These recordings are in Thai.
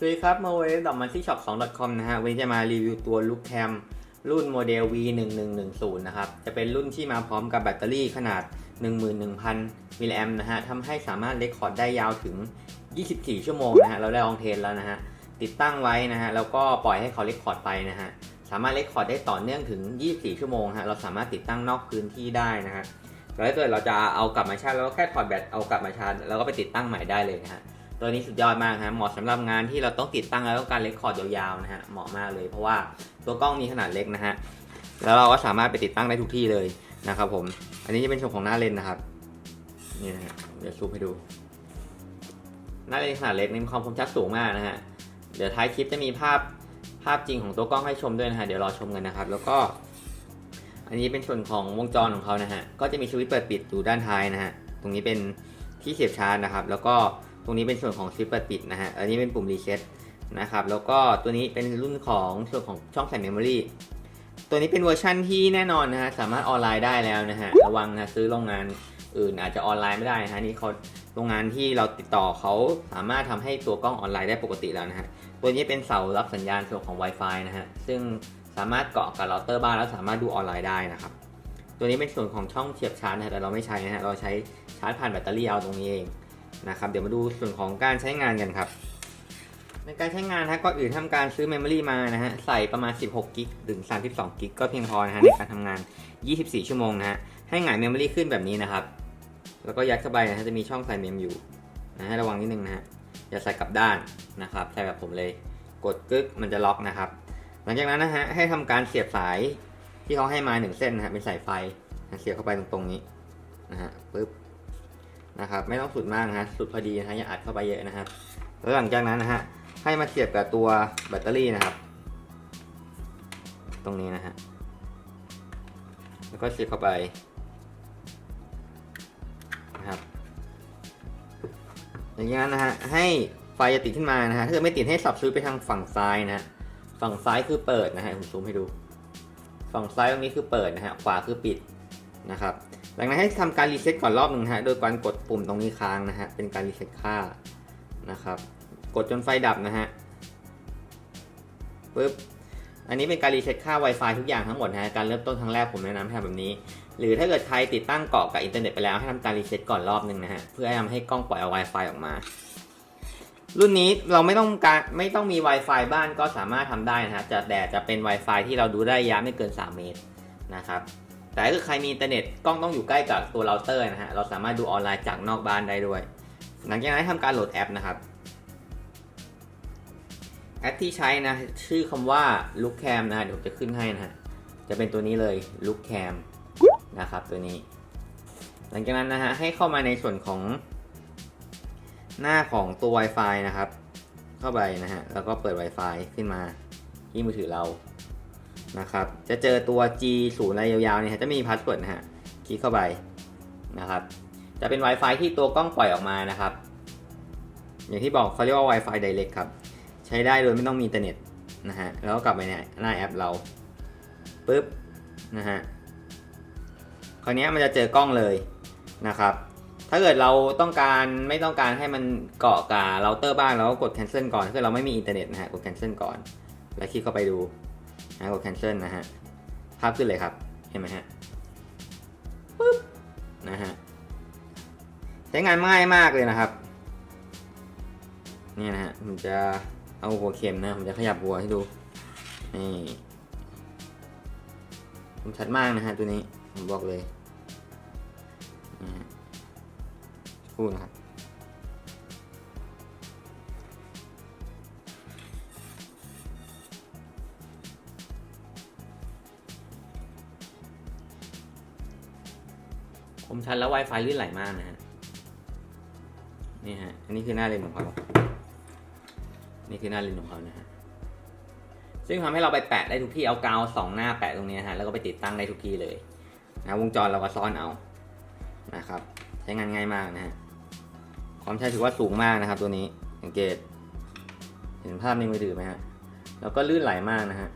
สวัสดีครับมาเวดอกมันที่ช็อป 2 com นะฮะวันนี้จะมารีวิวตัวลูกแคมรุ่นโมเดล V1110 นะครับ จะเป็นรุ่นที่มาพร้อมกับแบตเตอรี่ขนาด 11,000 มิลลิแอมนะฮะทำให้สามารถเลคคอร์ดได้ยาวถึง 24 ชั่วโมงนะฮะ เราได้ลองเทสแล้วนะฮะ ติดตั้งไว้นะฮะ แล้วก็ปล่อยให้เขาเลคคอร์ดไปนะฮะ สามารถเลคคอร์ดได้ต่อเนื่องถึง 24 ชั่วโมงฮะ เราสามารถติดตั้งนอกพื้นที่ได้นะฮะแล้วถ้าเกิดเราจะเอากลับมาชาร์จเราก็แค่ถอดแบตเอากลับมาชาร์จแล้วก็ไปติดตั้งใหม่ได้เลยนะฮะ ตัวนี้สุดยอดมากฮะเหมาะสำหรับงานที่เราต้องติดตั้งแล้วต้องการเลคคอร์ดยาวๆนะฮะเหมาะมากเลย เพราะว่าตัวกล้องมีขนาดเล็กนะฮะแล้วเราก็สามารถไปติดตั้งได้ทุกที่เลยนะครับผมอันนี้จะเป็นส่วนของหน้าเลนนะครับนี่นะฮะเดี๋ยวซูมให้ดู หน้าเลนขนาดเล็กนี่มีความคมชัดสูงมากนะฮะเดี๋ยวท้ายคลิปจะมีภาพภาพจริงของตัวกล้องให้ชมด้วยนะฮะเดี๋ยวรอชมกันนะครับ แล้วก็ อันนี้เป็นส่วนของวงจรของเขานะฮะก็จะมีสวิตช์เปิดปิดอยู่ด้านท้ายนะฮะตรงนี้เป็นที่เสียบชาร์จนะครับ แล้วก็ รงนี้เป็นส่วนของซิปเปิดนะฮะ อันนี้เป็นปุ่มรีเซ็ตนะครับ แล้วก็ตัวนี้เป็นรุ่นของส่วนของช่องใส่เมมโมรีตัวนี้เป็นเวอร์ชั่นที่แน่นอนนะฮะ สามารถออนไลน์ได้แล้วนะฮะ ระวังนะซื้อโรงงานอื่นอาจจะออนไลน์ไม่ได้นะฮะนี่เขาโรงงานที่เราติดต่อเขาสามารถทำให้ตัวกล้องออนไลน์ได้ปกติแล้วนะฮะ ตัวนี้เป็นเสารับสัญญาณส่วนของ Wi-Fi นะฮะ ซึ่งสามารถเกาะกับเราเตอร์บ้านแล้วสามารถดูออนไลน์ได้นะครับ ตัวนี้เป็นส่วนของช่องเสียบชาร์จนะฮะแต่เราไม่ใช้นะฮะ เราใช้ชาร์จผ่านแบตเตอรี่เอาตรงนี้เอง นะครับเดี๋ยวมาดูส่วนของการใช้งานกันครับ ในการใช้งานนะก่อนอื่นทำการซื้อเมมโมรีมานะฮะใส่ประมาณ 16กิกถึง 32กิกก็เพียงพอนะฮะในการทำงาน 24 ชั่วโมงนะฮะให้หงายเมมโมรีขึ้นแบบนี้นะครับ แล้วก็ยัดเข้าไปนะฮะจะมีช่องใส่เมมอยู่นะให้ระวังนิดนึงนะฮะอย่าใส่กลับด้านนะครับใส่แบบผมเลยกดกึกมันจะล็อกนะครับ หลังจากนั้นนะฮะให้ทำการเสียบสายที่เขาให้มาหนึ่งเส้นนะฮะเป็นสายไฟเสียบเข้าไปตรงๆนี้นะฮะปึ๊บ นะครับ ไม่ต้องสุดมากนะฮะสุดพอดีนะฮะอย่าอัดเข้าไปเยอะนะครับ แล้วหลังจากนั้นนะฮะให้มาเสียบกับตัวแบตเตอรี่นะครับ ตรงนี้นะฮะแล้วก็เสียบเข้าไปนะครับอย่างนี้นะฮะให้ไฟจะติดขึ้นมานะฮะถ้าเกิดไม่ติดให้สับซื้อไปทางฝั่งซ้ายนะฮะฝั่งซ้ายคือเปิดนะฮะผมซูมให้ดู ฝั่งซ้ายตรงนี้คือเปิดนะฮะขวาคือปิดนะครับ หลังนั้นให้ทำการรีเซ็ตก่อนรอบหนึ่งนะฮะโดยการกด ปุ่มตรงนี้ค้างนะฮะ เป็นการรีเซ็ตค่านะครับ กดจนไฟดับนะฮะปึ๊บ อันนี้เป็นการรีเซ็ตค่า Wi-Fi ทุกอย่างทั้งหมดนะฮะ การเริ่มต้นครั้งแรกผมแนะนำให้ทำแบบนี้ หรือถ้าเกิดใครติดตั้งเกาะกับอินเทอร์เน็ตไปแล้วให้ทำการรีเซ็ตก่อนรอบหนึ่งนะฮะ เพื่อให้ทำให้กล้องปล่อยเอา Wi-Fi ออกมา รุ่นนี้เราไม่ต้องการไม่ต้องมี Wi-Fi บ้านก็สามารถทำได้นะฮะจะแต่จะเป็น Wi-Fi ที่เราดูได้ระยะไม่เกิน 3 เมตรนะครับ แต่ถ้าใครมีอินเทอร์เน็ตกล้องต้องอยู่ใกล้กับตัวเราเตอร์นะฮะ เราสามารถดูออนไลน์จากนอกบ้านได้ด้วย หลังจากนั้นทำการโหลดแอปนะครับ แอปที่ใช้นะ ชื่อคำว่า Lookcam นะ เดี๋ยวจะขึ้นให้นะฮะ จะเป็นตัวนี้เลย Lookcam นะครับตัวนี้ หลังจากนั้นนะฮะ ให้เข้ามาในส่วนของหน้าของตัว Wi-Fi นะครับ เข้าไปนะฮะ แล้วก็เปิด Wi-Fi ขึ้นมาที่มือถือเรา นะครับ จะเจอตัว G ศูนย์อะไรยาวๆเนี่ยจะไม่มีพาสเวิร์ดนะฮะ คลิกเข้าไปนะครับ จะเป็น Wi-Fi ที่ตัวกล้องปล่อยออกมานะครับ อย่างที่บอกเขาเรียกว่า Wi-Fi Direct ครับ ใช้ได้โดยไม่ต้องมีอินเทอร์เน็ตนะฮะ แล้วก็กลับไปในหน้าแอปเราปุ๊บนะฮะ คราวนี้มันจะเจอกล้องเลยนะครับ ถ้าเกิดเราต้องการไม่ต้องการให้มันเกาะกับเราเตอร์บ้านเราก็กด cancel ก่อนถ้าเกิดเราไม่มีอินเทอร์เน็ตนะฮะ กด cancel ก่อน แล้วคลิกเข้าไปดู นะกด cancel นะฮะภาพขึ้นเลยครับ เห็นไหมฮะปึ๊บนะฮะใช้งานง่ายมากเลยนะครับนี่นะฮะผมจะเอาหัวเข็มนะผมจะขยับหัวให้ดูนี่ผมชัดมากนะฮะตัวนี้ผมบอกเลยนะฮะพูดนะครับ คมชัดแล้ว Wi-Fi ลื่นไหลมากนะฮะ นี่ฮะ อันนี้คือหน้าเลนของเขา นี่คือหน้าเลนของเขานะฮะ ซึ่งทำให้เราไปแปะได้ทุกที่ เอากาวสองหน้าแปะตรงนี้ฮะ แล้วก็ไปติดตั้งได้ทุกที่เลยนะวงจรเราก็ซ่อนเอา นะครับ ใช้งานง่ายมากนะฮะ ความใช้ถือว่าสูงมากนะครับ ตัวนี้ สังเกต เห็นภาพในมือถือไหมฮะ แล้วก็ลื่นไหลมากนะฮะ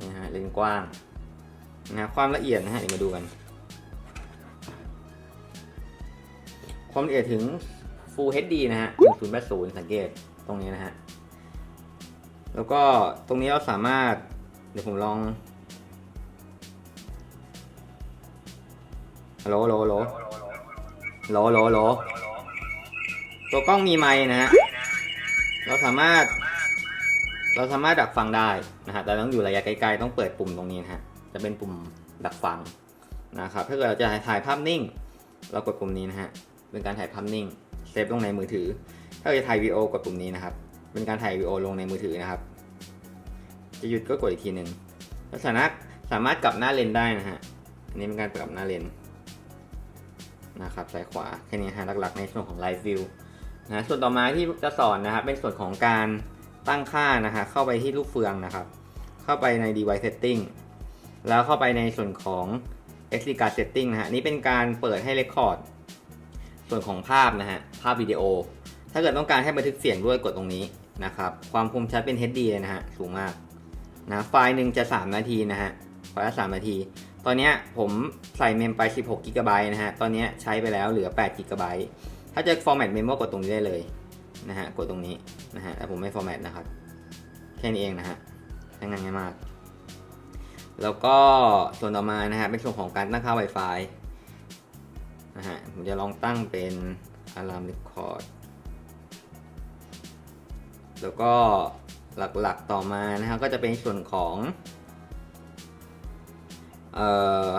นี่ฮะ เลนกว้างนะความละเอียดนะฮะ เดี๋ยวมาดูกัน ความละเอียดถึง Full HD นะฮะ1080 สังเกตตรงนี้นะฮะ แล้วก็ตรงนี้เราสามารถ เดี๋ยวผมลองฮัลโหลฮัลโหลฮัลโหลฮัลโหลโหลโหลตัวกล้องมีไมค์นะฮะ เราสามารถ เราสามารถดักฟังได้นะฮะ แต่ต้องอยู่ระยะไกลๆ ต้องเปิดปุ่มตรงนี้นะฮะ จะเป็นปุ่มดักฟังนะครับ ถ้าเกิดเราจะถ่ายภาพนิ่ง เรากดปุ่มนี้นะฮะ เป็นการถ่ายภาพนิ่งเซฟลงในมือถือ ถ้าเราจะถ่ายวีดีโอกดปุ่มนี้นะครับ เป็นการถ่ายวีดีโอลงในมือถือนะครับ จะหยุดก็กดอีกทีหนึ่งล้วสามารถสามารถกลับหน้าเลนได้นะฮะอันนี้เป็นการกลับหน้าเลนนะครับซ้ายขวาแค่นี้ฮะหลักๆ ในส่วนของ Live View นะส่วนต่อมาที่จะสอนนะครับเป็นส่วนของการตั้งค่านะฮะเข้าไปที่ลูกเฟืองนะครับ เข้าไปใน device setting แล้วเข้าไปในส่วนของ SD card setting นะฮะนี่เป็นการเปิดให้ record ส่วนของภาพนะฮะ ภาพวิดีโอ ถ้าเกิดต้องการให้บันทึกเสียงด้วยกดตรงนี้นะครับ ความคมชัดเป็น HD เลยนะฮะ สูงมากนะไฟล์หนึ่งจะ 3 นาทีนะฮะ ไฟล์ละ3นาที ตอนนี้ผมใส่เมมไป 16กิกะไบต์นะฮะ ตอนนี้ใช้ไปแล้วเหลือ8กิกะไบต์ถ้าจะ format memo กดตรงนี้ได้เลยนะฮะ กดตรงนี้นะฮะ แต่ผมไม่ format นะครับ แค่นี้เองนะฮะใช้งานง่ายมาก แล้วก็ส่วนต่อมานะฮะ เป็นส่วนของการตั้งค่า Wi-Fi นะฮะผมจะลองตั้งเป็น alarm record แล้วก็หลักๆต่อมานะฮะก็จะเป็นส่วนของ เอ่อ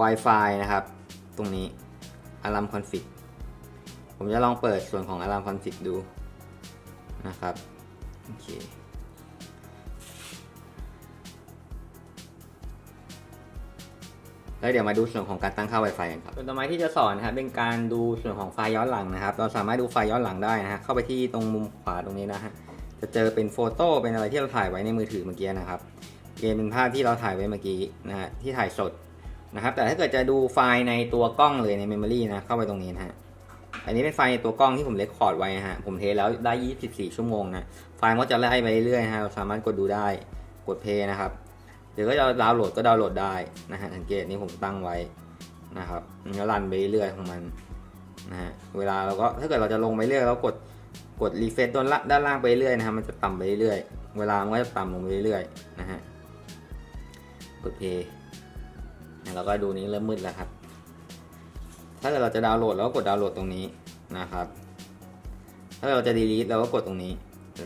Wi-Fi นะครับ ตรงนี้ Alarm Config ผมจะลองเปิดส่วนของ Alarm Config ดูนะครับ โอเค แล้วเดี๋ยวมาดูส่วนของการตั้งค่า Wi-Fi กันครับส่วนต่อมาที่จะสอนนะครับเป็นการดูส่วนของไฟล์ย้อนหลังนะครับ เราสามารถดูไฟล์ย้อนหลังได้นะฮะเข้าไปที่ตรงมุมขวาตรงนี้นะฮะจะเจอเป็นโฟโต้เป็นอะไรที่เราถ่ายไว้ในมือถือเมื่อกี้นะครับเกมเป็นภาพที่เราถ่ายไว้เมื่อกี้นะฮะที่ถ่ายสดนะครับ แต่ถ้าเกิดจะดูไฟล์ในตัวกล้องเลยในเมมโมรีนะเข้าไปตรงนี้นะฮะอันนี้เป็นไฟล์ในตัวกล้องที่ผมเรคคอร์ดไว้นะฮะผมเทสแล้วได้ 24 ชั่วโมงนะไฟล์ก็จะไล่ไปเรื่อยๆนะฮะเราสามารถกดดูได้กดเพย์นะครับ เดี๋ยวก็จะดาวน์โหลดก็ดาวน์โหลดได้นะฮะสังเกตนี่ผมตั้งไว้นะครับมันก็รันไปเรื่อยของมันนะฮะเวลาเราก็ถ้าเกิดเราจะลงไปเรื่อยเรากดกดรีเฟซด้านล่างด้านล่างไปเรื่อยนะฮะมันจะต่ำไปเรื่อยเวลามันก็จะต่ำลงไปเรื่อยนะฮะกดเพย์แล้วก็ดูนี้เริ่มมืดแล้วครับ ถ้าเกิดเราจะดาวน์โหลดเราก็กดดาวน์โหลดตรงนี้นะครับ ถ้าเราจะ delete เราก็กดตรงนี้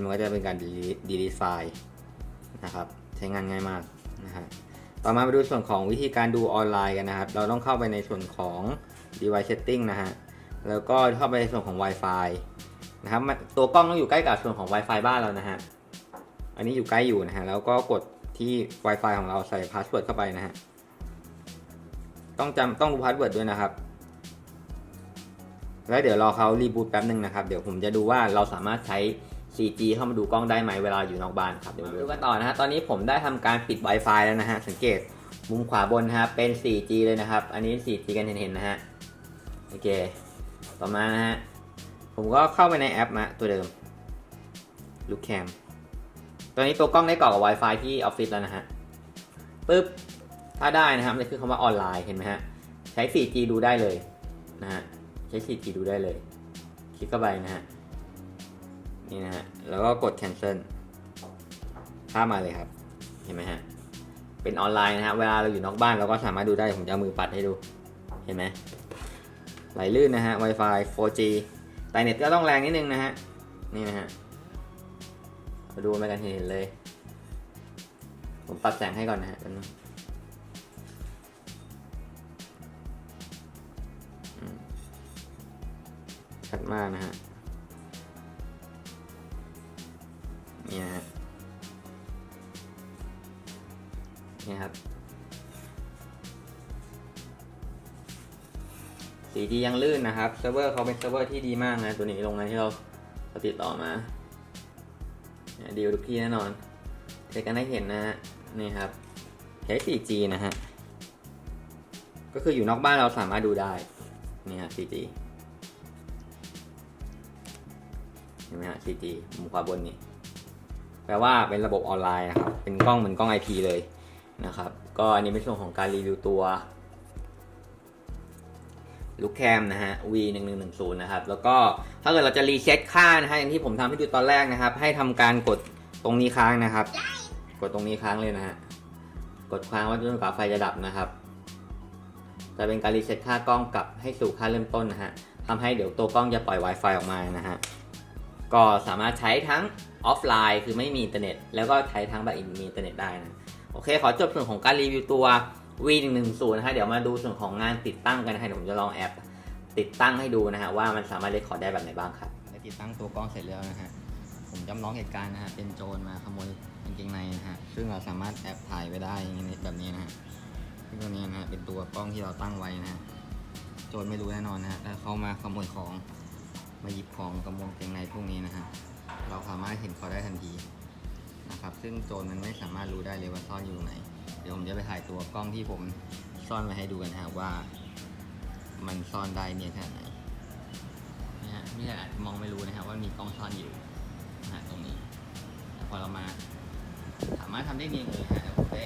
มันก็จะเป็นการ delete delete ไฟล์นะครับ ใช้งานง่ายมาก นะฮะต่อมามาดูส่วนของวิธีการดูออนไลน์กันนะครับ เราต้องเข้าไปในส่วนของ device setting นะฮะแล้วก็เข้าไปในส่วนของ Wi-Fi นะครับตัวกล้องต้องอยู่ใกล้กับส่วนของ Wi-Fi บ้านเรานะฮะอันนี้อยู่ใกล้อยู่นะฮะแล้วก็กดที่ Wi-Fi ของเราใส่พาสเวิร์ดเข้าไปนะฮะต้องจำต้องรู้พาสเวิร์ดด้วยนะครับ แล้วเดี๋ยวรอเขารีบูตแป๊บหนึ่งนะครับ เดี๋ยวผมจะดูว่าเราสามารถใช้ 4G เข้ามาดูกล้องได้ไหมเวลาอยู่นอกบ้านครับเดี๋ยวมาดูกันต่อนะฮะตอนนี้ผมได้ทำการปิด Wi-Fi แล้วนะฮะสังเกตมุมขวาบนนะฮะเป็น 4G เลยนะครับ อันนี้ 4G กันเห็นๆนะฮะโอเค ต่อมานะฮะผมก็เข้าไปในแอปมาตัวเดิมลูกแคมตอนนี้ตัวกล้องได้ก่อกับ Wi-Fi ที่ออฟฟิศแล้วนะฮะปึ๊บถ้าได้นะครับนี่คือคำว่าออนไลน์เห็นไหมฮะใช้ 4G ดูได้เลยนะฮะใช้ 4G ดูได้เลย คลิกเข้าไปนะฮะ นี่นะฮะ แล้วก็กด cancel ข้ามมาเลยครับ เห็นไหมฮะ เป็นออนไลน์นะฮะ เวลาเราอยู่นอกบ้านเราก็สามารถดูได้ ผมจะมือปัดให้ดู เห็นไหมไหลลื่นนะฮะ Wi-Fi 4G แต่เน็ตก็ต้องแรงนิดนึงนะฮะ นี่นะฮะมาดูไปกันเห็นเลย ผมปรับแสงให้ก่อนนะฮะแป๊บนึงชัดมากนะฮะ นี่นะฮะนี่ครับ สีดียังลื่นนะครับเซิร์ฟเวอร์เขาเป็นเซิร์ฟเวอร์ที่ดีมากนะ ตัวนี้ลงในที่เราเราติดต่อมาเนี่ยดีทุกที่แน่นอนเช็คกันให้เห็นนะฮะนี่ครับใช้ 4G นะฮะ ก็คืออยู่นอกบ้านเราสามารถดูได้ นี่ฮะ 4G เห็นไหมฮะ 4G มุมขวาบนนี่ แปลว่าเป็นระบบออนไลน์นะครับ เป็นกล้องเหมือนกล้อง IP เลยนะครับ ก็อันนี้เป็นช่วงของการรีวิวตัวลูกแคมนะฮะ V 1 1 1 0นะครับ แล้วก็ถ้าเกิดเราจะรีเซ็ตค่านะฮะอย่างที่ผมทำให้ดูตอนแรกนะครับ ให้ทำการกดตรงนี้ค้างนะครับ กดตรงนี้ค้างเลยนะฮะ กดค้างไว้จนกว่าไฟจะดับนะครับจะเป็นการรีเซ็ตค่ากล้องกลับให้สู่ค่าเริ่มต้นนะฮะทำให้เดี๋ยวตัวกล้องจะปล่อย Wi-Fi ออกมานะฮะ ก็สามารถใช้ทั้งออฟไลน์คือไม่มีอินเทอร์เน็ต แล้วก็ใช้ทั้งแบบมีอินเทอร์เน็ตได้นะโอเค ขอจบส่วนของการรีวิวตัว V110 นะฮะเดี๋ยวมาดูส่วนของงานติดตั้งกันนะฮะเดี๋ยวผมจะลองแอปติดตั้งให้ดูนะฮะว่ามันสามารถเรคคอร์ดได้แบบไหนบ้างครับได้ติดตั้งตัวกล้องเสร็จแล้วนะฮะผมจำลองเหตุการณ์นะฮะเป็นโจรมาขโมยกางเกงในนะฮะซึ่งเราสามารถแอบถ่ายไว้ได้แบบนี้นะฮะซึ่งตัวนี้นะฮะเป็นตัวกล้องที่เราตั้งไว้นะฮะโจรไม่รู้แน่นอนนะฮะถ้าเขามาขโมยของ มาหยิบของขโมยกางเกงในพวกนี้นะฮะเราสามารถเห็นเขาได้ทันทีนะครับ ซึ่งโจรมันไม่สามารถรู้ได้เลยว่าซ่อนอยู่ตรงไหน เดี๋ยวผมจะไปถ่ายตัวกล้องที่ผมซ่อนไว้ให้ดูกันฮะว่า มันซ่อนได้เนี่ยขนาดไหนนี่ฮะนี่อาจจะมองไม่รู้นะครับว่ามีกล้องซ่อนอยู่นะฮะตรงนี้พอเรามา สามารถทำได้เนียนเลยฮะเดี๋ยวผมได้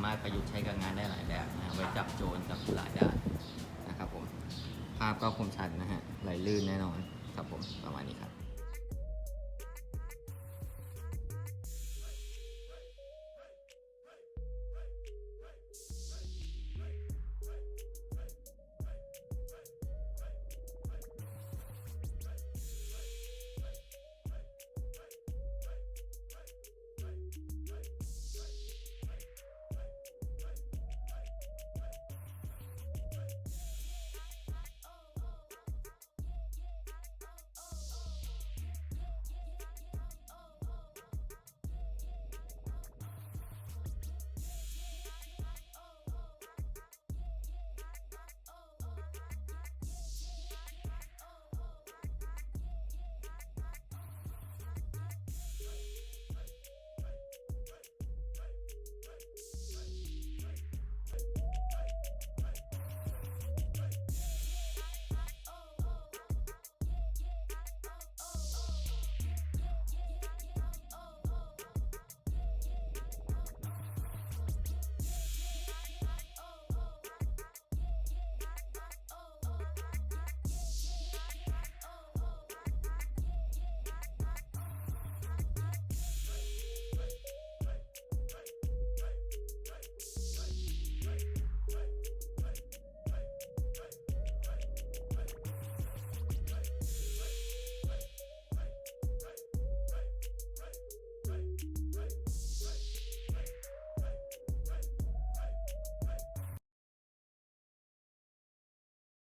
าสามารถประยุกต์ใช้กับงานได้หลายแบบนะฮะไว้จับโจรจับผู้ร้ายได้นะครับผมภาพก็คมชัดนะฮะไหลลื่นแน่นอนครับผมประมาณนี้ครับ